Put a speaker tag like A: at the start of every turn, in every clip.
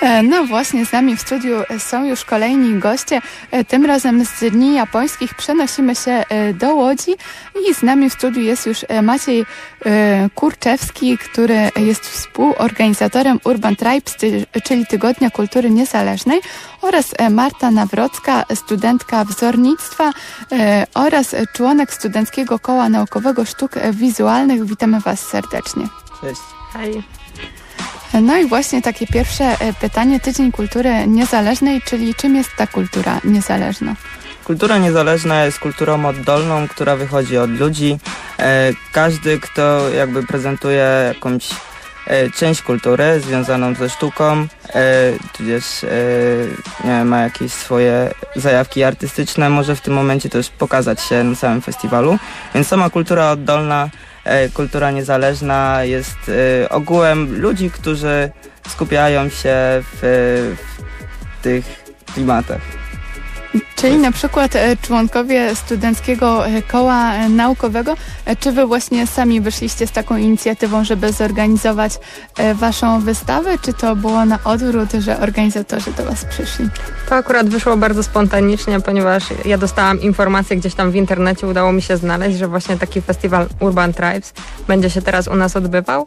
A: E, no właśnie, z nami w studiu są już kolejni goście. E, tym razem z Dni Japońskich przenosimy się e, do Łodzi i z nami w studiu jest już Maciej Kurczewski, który jest współorganizatorem Urban Tribes, czyli Tygodnia Kultury Niezależnej oraz Marta Nawrocka, studentka wzornictwa oraz członek Studenckiego Koła Naukowego Sztuk Wizualnych. Witamy Was serdecznie.
B: Cześć.
C: Hej.
A: No i właśnie takie pierwsze e, pytanie, Tydzień Kultury Niezależnej, czyli czym jest ta kultura niezależna?
B: Kultura niezależna jest kulturą oddolną, która wychodzi od ludzi. E, każdy, kto jakby prezentuje jakąś część kultury związaną ze sztuką, tudzież nie, ma jakieś swoje zajawki artystyczne, może w tym momencie też pokazać się na samym festiwalu. Więc sama kultura oddolna E, kultura niezależna jest e, ogółem ludzi, którzy skupiają się w, w tych klimatach.
A: Czyli na przykład e, członkowie Studenckiego Koła Naukowego, czy wy właśnie sami wyszliście z taką inicjatywą, żeby zorganizować waszą wystawę, czy to było na odwrót, że organizatorzy do was przyszli?
C: To akurat wyszło bardzo spontanicznie, ponieważ ja dostałam informację gdzieś tam w internecie, udało mi się znaleźć, że właśnie taki festiwal Urban Tribes będzie się teraz u nas odbywał.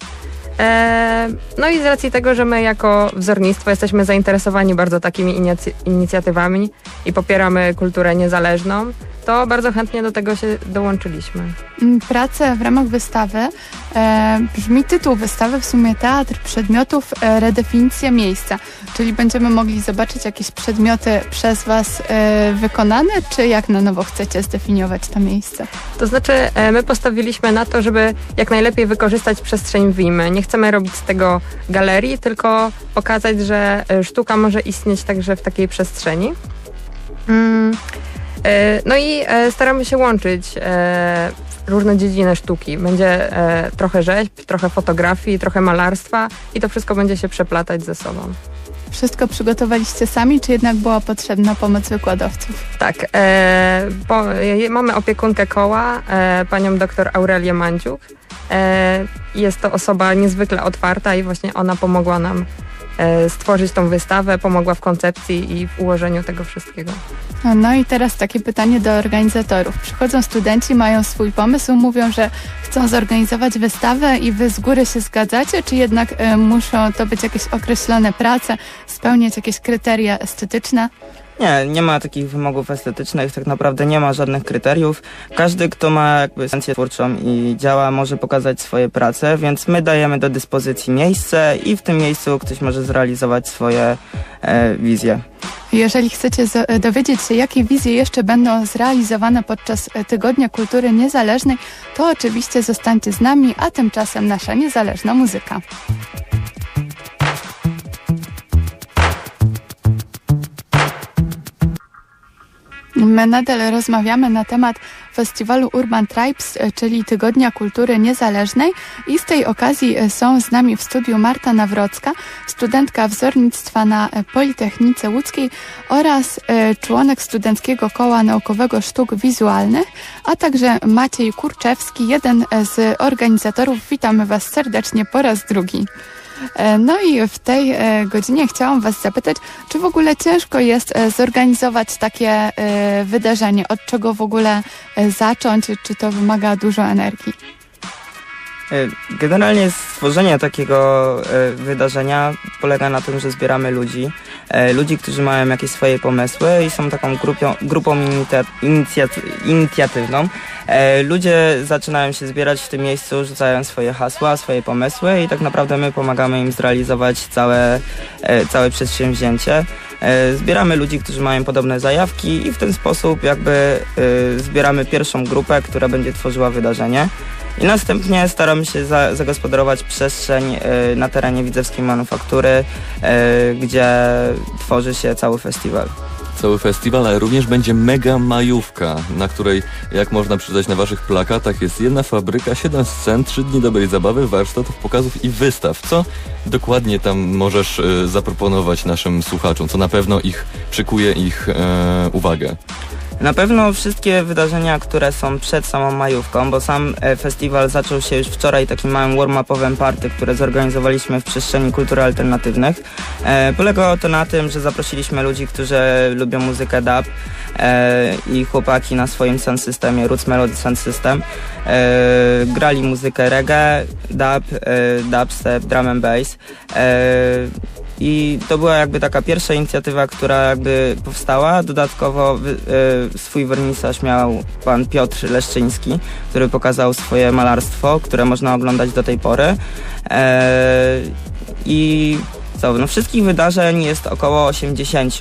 C: Eee, no i z racji tego, że my jako wzornictwo jesteśmy zainteresowani bardzo takimi inicjatywami i popieramy kulturę niezależną, to bardzo chętnie do tego się dołączyliśmy.
A: Mm, pracę w ramach wystawy e, brzmi tytuł wystawy w sumie Teatr Przedmiotów e, Redefinicja Miejsca, czyli będziemy mogli zobaczyć jakieś przedmioty przez Was e, wykonane, czy jak na nowo chcecie zdefiniować to miejsce?
C: To znaczy e, my postawiliśmy na to, żeby jak najlepiej wykorzystać przestrzeń WIMY. Nie chcemy robić z tego galerii, tylko pokazać, że e, sztuka może istnieć także w takiej przestrzeni. Mm. E, no i e, staramy się łączyć e, różne dziedziny sztuki. Będzie trochę rzeźb, trochę fotografii, trochę malarstwa i to wszystko będzie się przeplatać ze sobą.
A: Wszystko przygotowaliście sami, czy jednak była potrzebna pomoc wykładowców?
C: Tak. E, bo, mamy opiekunkę koła, e, panią dr Aurelię Mandziuk. E, jest to osoba niezwykle otwarta i właśnie ona pomogła nam E, stworzyć tą wystawę, pomogła w koncepcji i w ułożeniu tego wszystkiego.
A: No i teraz takie pytanie do organizatorów. Przychodzą studenci, mają swój pomysł, mówią, że chcą zorganizować wystawę i wy z góry się zgadzacie, czy jednak y, muszą to być jakieś określone prace, spełniać jakieś kryteria estetyczne?
B: Nie, nie ma takich wymogów estetycznych, tak naprawdę nie ma żadnych kryteriów. Każdy, kto ma jakby sensję twórczą i działa, może pokazać swoje prace, więc my dajemy do dyspozycji miejsce i w tym miejscu ktoś może zrealizować swoje e, wizje.
A: Jeżeli chcecie dowiedzieć się, jakie wizje jeszcze będą zrealizowane podczas e, Tygodnia Kultury Niezależnej, to oczywiście zostańcie z nami, a tymczasem nasza niezależna muzyka. My nadal rozmawiamy na temat festiwalu Urban Tribes, e, czyli Tygodnia Kultury Niezależnej i z tej okazji e, są z nami w studiu Marta Nawrocka, studentka wzornictwa na e, Politechnice Łódzkiej oraz członek Studenckiego Koła Naukowego Sztuk Wizualnych, a także Maciej Kurczewski, jeden z organizatorów. Witamy Was serdecznie po raz drugi. E, no i w tej e, godzinie chciałam Was zapytać, czy w ogóle ciężko jest e, zorganizować takie wydarzenie? Od czego w ogóle zacząć? Czy to wymaga dużo energii?
B: Generalnie stworzenie takiego wydarzenia polega na tym, że zbieramy ludzi, ludzi, którzy mają jakieś swoje pomysły i są taką grupą, grupą inicjatywną. E, ludzie zaczynają się zbierać w tym miejscu, rzucają swoje hasła, swoje pomysły i tak naprawdę my pomagamy im zrealizować całe, e, całe przedsięwzięcie. E, zbieramy ludzi, którzy mają podobne zajawki i w ten sposób jakby zbieramy pierwszą grupę, która będzie tworzyła wydarzenie. I następnie staramy się za, zagospodarować przestrzeń na terenie Widzewskiej Manufaktury, gdzie tworzy się cały festiwal
D: cały festiwal, ale również będzie mega majówka, na której, jak można przeczytać na waszych plakatach, jest jedna fabryka, siedem scen, trzy dni dobrej zabawy, warsztatów, pokazów i wystaw. Co dokładnie tam możesz y, zaproponować naszym słuchaczom? Co na pewno ich przykuje ich y, uwagę?
B: Na pewno wszystkie wydarzenia, które są przed samą majówką, bo sam e, festiwal zaczął się już wczoraj takim małym warm-upowym party, które zorganizowaliśmy w przestrzeni kultury alternatywnych. E, polegało to na tym, że zaprosiliśmy ludzi, którzy lubią muzykę dub e, i chłopaki na swoim sound systemie, Roots Melody Sound System, grali muzykę reggae, dub, dubstep, drum and bass. I to była jakby taka pierwsza inicjatywa, która jakby powstała. Dodatkowo wy, y, swój wernisaż miał pan Piotr Leszczyński, który pokazał swoje malarstwo, które można oglądać do tej pory. E, I no wszystkich wydarzeń jest około 80,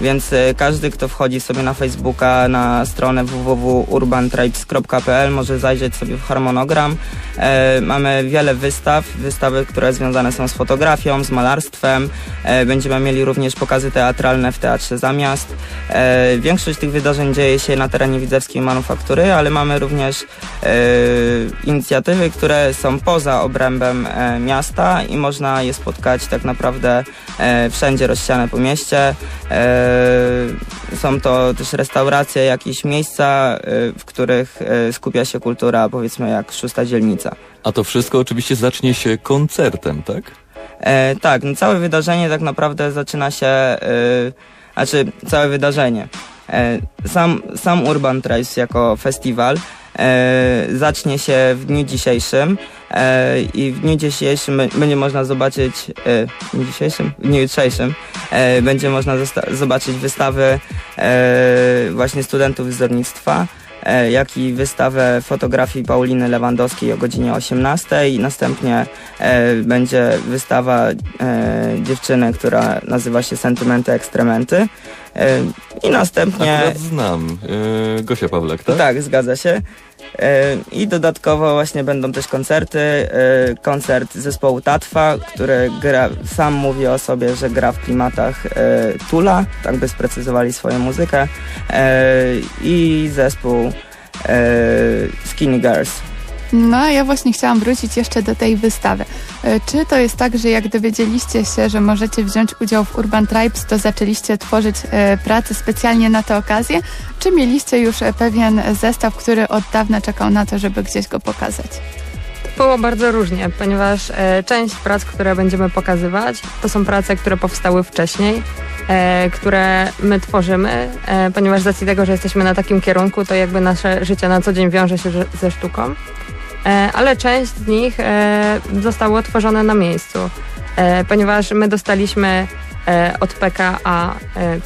B: więc y, każdy, kto wchodzi sobie na Facebooka, na stronę www.urbantribes.pl może zajrzeć sobie w harmonogram. E, mamy wiele wystaw, wystawy, które związane są z fotografią, z malarstwem. E, będziemy mieli również pokazy teatralne w Teatrze Zamiast. E, większość tych wydarzeń dzieje się na terenie Widzewskiej Manufaktury, ale mamy również e, inicjatywy, które są poza obrębem e, miasta i można je spotkać tak naprawdę e, wszędzie rozsiane po mieście. E, są to też restauracje, jakieś miejsca, e, w których e, skupia się kultura, powiedzmy jak szósta dzielnica.
D: A to wszystko oczywiście zacznie się koncertem, tak?
B: E, tak, no całe wydarzenie tak naprawdę zaczyna się, e, znaczy całe wydarzenie. Sam, sam Urban Trace jako festiwal zacznie się w dniu dzisiejszym e, i w dniu dzisiejszym będzie można zobaczyć, e, w dniu dzisiejszym? W dniu jutrzejszym e, będzie można zobaczyć wystawy e, właśnie studentów wzornictwa e, jak i wystawę fotografii Pauliny Lewandowskiej o godzinie 18 i następnie e, będzie wystawa e, dziewczyny, która nazywa się Sentymenty Ekstrementy e, i następnie...
D: Akurat znam. Gosia Pawlak, tak?
B: Tak, zgadza się. E, I dodatkowo właśnie będą też koncerty. E, Koncert zespołu Tatwa, który gra, sam mówi o sobie, że gra w klimatach e, Tula, tak by sprecyzowali swoją muzykę. I zespół Skinny Girls.
A: No ja właśnie chciałam wrócić jeszcze do tej wystawy. E, Czy to jest tak, że jak dowiedzieliście się, że możecie wziąć udział w Urban Tribes, to zaczęliście tworzyć e, pracę specjalnie na tę okazję? Czy mieliście już e, pewien zestaw, który od dawna czekał na to, żeby gdzieś go pokazać?
C: Było bardzo różnie, ponieważ e, część prac, które będziemy pokazywać, to są prace, które powstały wcześniej, e, które my tworzymy, e, ponieważ z racji tego, że jesteśmy na takim kierunku, to jakby nasze życie na co dzień wiąże się ze sztuką. E, ale część z nich e, zostało tworzone na miejscu, e, ponieważ my dostaliśmy od PKA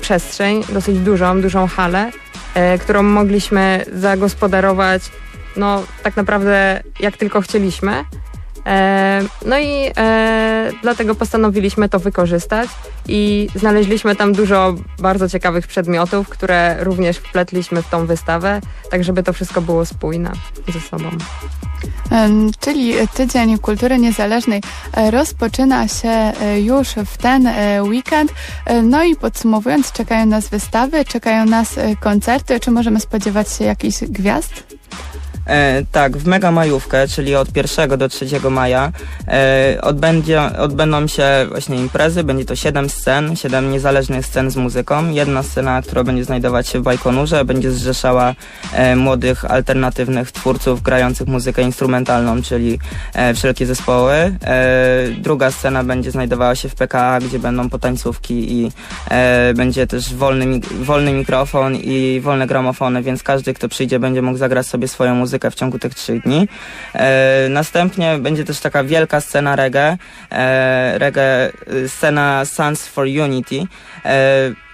C: przestrzeń, dosyć dużą, dużą halę, którą mogliśmy zagospodarować no tak naprawdę jak tylko chcieliśmy. E, no i e, dlatego postanowiliśmy to wykorzystać i znaleźliśmy tam dużo bardzo ciekawych przedmiotów, które również wpletliśmy w tą wystawę, tak żeby to wszystko było spójne ze sobą.
A: Czyli Tydzień Kultury Niezależnej e, rozpoczyna się już w ten weekend. No i podsumowując, czekają nas wystawy, czekają nas koncerty. Czy możemy spodziewać się jakichś gwiazd?
B: E, tak, w mega majówkę, czyli od 1 do 3 maja e, odbędzie, odbędą się właśnie imprezy, będzie to 7 scen, 7 niezależnych scen z muzyką. Jedna scena, która będzie znajdować się w Bajkonurze, będzie zrzeszała e, młodych, alternatywnych twórców grających muzykę instrumentalną, czyli e, wszelkie zespoły. E, druga scena będzie znajdowała się w PKA, gdzie będą potańcówki i e, będzie też wolny, wolny mikrofon i wolne gramofony, więc każdy, kto przyjdzie, będzie mógł zagrać sobie swoją muzykę w ciągu tych trzech dni. E, następnie będzie też taka wielka scena reggae, e, reggae y, scena Sons for Unity.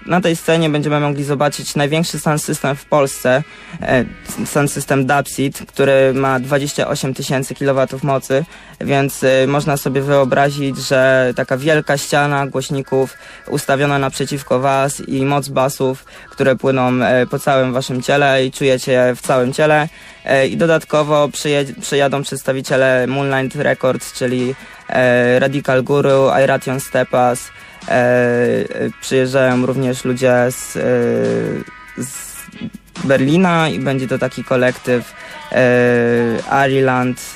B: Na tej scenie będziemy mogli zobaczyć największy sound system w Polsce, e, sound system Dubseed, który ma 28 tysięcy kW mocy, więc e, można sobie wyobrazić, że taka wielka ściana głośników ustawiona naprzeciwko Was i moc basów, które płyną e, po całym Waszym ciele i czujecie je w całym ciele. I dodatkowo przyjadą przedstawiciele Moonlight Records, czyli Radical Guru, Iration Stepas, e, e, przyjeżdżają również ludzie z, e, z Berlina i będzie to taki kolektyw e, Ariland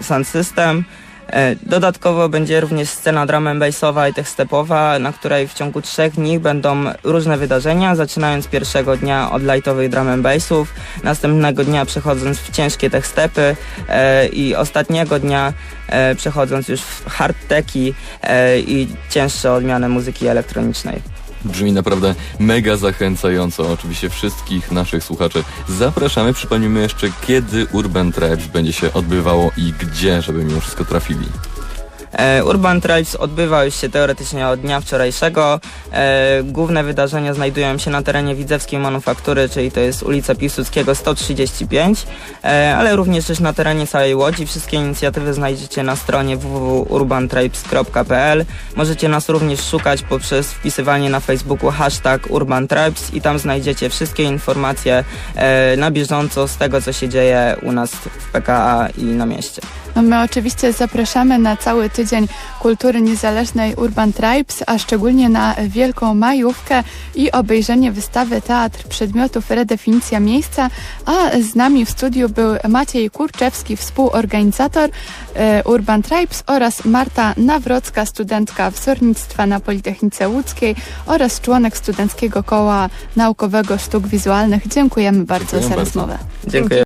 B: e, Sound System. E, Dodatkowo będzie również scena drum and bassowa i techstepowa, na której w ciągu trzech dni będą różne wydarzenia, zaczynając pierwszego dnia od lightowych drum and bassów, następnego dnia przechodząc w ciężkie techstepy e, i ostatniego dnia e, przechodząc już w hard e, i cięższe odmiany muzyki elektronicznej.
D: Brzmi naprawdę mega zachęcająco. Oczywiście wszystkich naszych słuchaczy zapraszamy. Przypomnijmy jeszcze, kiedy Urban Tribes będzie się odbywało i gdzie, żeby mimo wszystko trafili.
B: E, Urban Tribes odbywa już się teoretycznie od dnia wczorajszego. E, Główne wydarzenia znajdują się na terenie Widzewskiej Manufaktury, czyli to jest ulica Piłsudskiego 135, e, ale również też na terenie całej Łodzi. Wszystkie inicjatywy znajdziecie na stronie www.urbantribes.pl. Możecie nas również szukać poprzez wpisywanie na Facebooku hashtag Urban Tribes i tam znajdziecie wszystkie informacje na bieżąco z tego, co się dzieje u nas w PKA i na mieście.
A: No my oczywiście zapraszamy na cały tydzień kultury niezależnej Urban Tribes, a szczególnie na Wielką Majówkę i obejrzenie wystawy Teatr Przedmiotów Redefinicja Miejsca, a z nami w studiu był Maciej Kurczewski, współorganizator e, Urban Tribes oraz Marta Nawrocka, studentka wzornictwa na Politechnice Łódzkiej oraz członek Studenckiego Koła Naukowego Sztuk Wizualnych. Dziękujemy bardzo
D: Dziękuję
A: za
D: bardzo.
A: rozmowę.
B: Dziękuję.